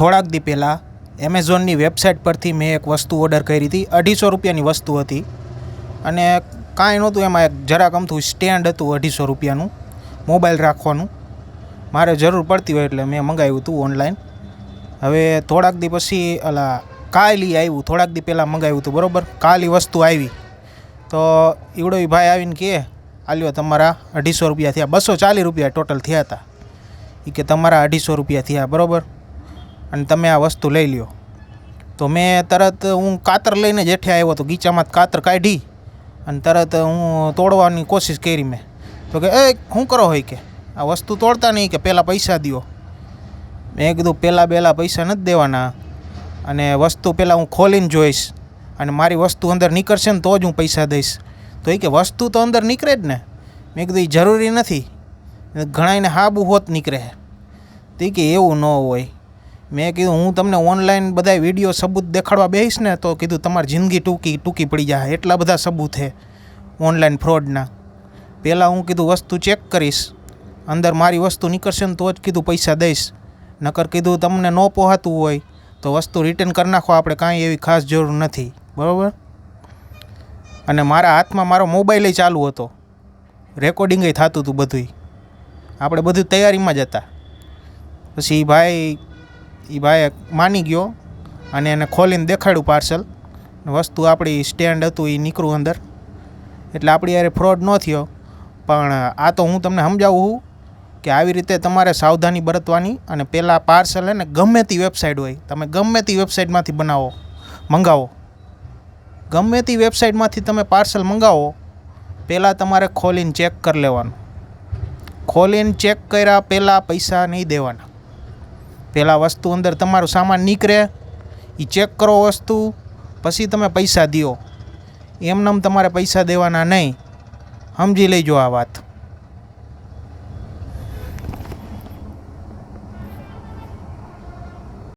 થોડાક દી પહેલાં એમેઝોનની વેબસાઇટ પરથી મેં એક વસ્તુ ઓર્ડર કરી હતી. અઢીસો રૂપિયાની વસ્તુ હતી. અને કાંઈ નહોતું, એમાં એક જરાક અમથું સ્ટેન્ડ હતું અઢીસો રૂપિયાનું, મોબાઈલ રાખવાનું. મારે જરૂર પડતી હોય એટલે મેં મંગાવ્યું હતું ઓનલાઈન. હવે થોડાક દી પછી અલા કાલી આવ્યું, થોડાક દી પહેલાં મંગાવ્યું હતું, બરાબર? કાલી વસ્તુ આવી. તો ઈવડો ભાઈ આવીને કહે, આલ્યો, તમારા અઢીસો રૂપિયા થયા. બસો ચાલીસ રૂપિયા ટોટલ થયા હતા. એ કે, તમારા અઢીસો રૂપિયા થયા. બરાબર? અને તમે આ વસ્તુ લઈ લ્યો. તો મેં તરત હું કાતર લઈને જ હેઠે આવ્યો તો ગીચામાં કાતર કાઢી અને તરત હું તોડવાની કોશિશ કરી મેં. તો કે, એ, શું કરો હોય કે? આ વસ્તુ તોડતા નહીં કે પહેલાં પૈસા દ્યો. મેં કીધું પહેલાં પહેલાં પૈસા નથી દેવાના. અને વસ્તુ પહેલાં હું ખોલીને જોઈશ. અને મારી વસ્તુ અંદર નીકળશે ને તો જ હું પૈસા દઈશ. તો એ કે, વસ્તુ તો અંદર નીકળે જ ને. મેં કીધું એ જરૂરી નથી. ઘણાઈને હાબુ હોત નીકળે. તો એ કે, એવું ન હોય. મેં કીધું, હું તમને ઓનલાઈન બધા વીડિયો સબૂત દેખાડવા બેસીશ ને, તો કીધું, તમારી જિંદગી ટૂંકી ટૂંકી પડી જાય. એટલા બધા સબૂત છે ઓનલાઈન ફ્રોડના પહેલાં હું કીધું, વસ્તુ ચેક કરીશ. અંદર મારી વસ્તુ નીકળશે ને, તો જ કીધું, પૈસા દઈશ. નકર કીધું, તમને ન પહોંચાતું હોય, તો વસ્તુ રિટર્ન કરી નાખો. આપણે કાંઈ એવી ખાસ જરૂર નથી. બરાબર? અને મારા હાથમાં મારો મોબાઈલ ચાલુ હતો. રેકોર્ડિંગ થતું હતું બધુંય. આપણે બધું તૈયારીમાં જ હતા. પછી ભાઈ એ ભાઈ માની ગયો અને એને ખોલીને દેખાડ્યું પાર્સલ વસ્તુ આપણી સ્ટેન્ડ હતું એ નીકળ્યું અંદર. એટલે આપણી યારે ફ્રોડ ન થયો. પણ આ તો હું તમને સમજાવું છું કે આવી રીતે તમારે સાવધાની બરતવાની અને પહેલાં પાર્સલ ને ગમે તે વેબસાઇટ હોય. તમે ગમે તે વેબસાઇટમાંથી બનાવો, મંગાવો. ગમે તે વેબસાઇટમાંથી તમે પાર્સલ મંગાવો પહેલાં તમારે ખોલીને ચેક કરી લેવાનું. ખોલીને ચેક કર્યા પહેલાં પૈસા નહીં દેવાના. પહેલાં વસ્તુ અંદર તમારું સામાન નીકળે એ ચેક કરો વસ્તુ, પછી તમે પૈસા દ્યો. એમનેમ તમારે પૈસા દેવાના નહીં. સમજી લેજો આ વાત.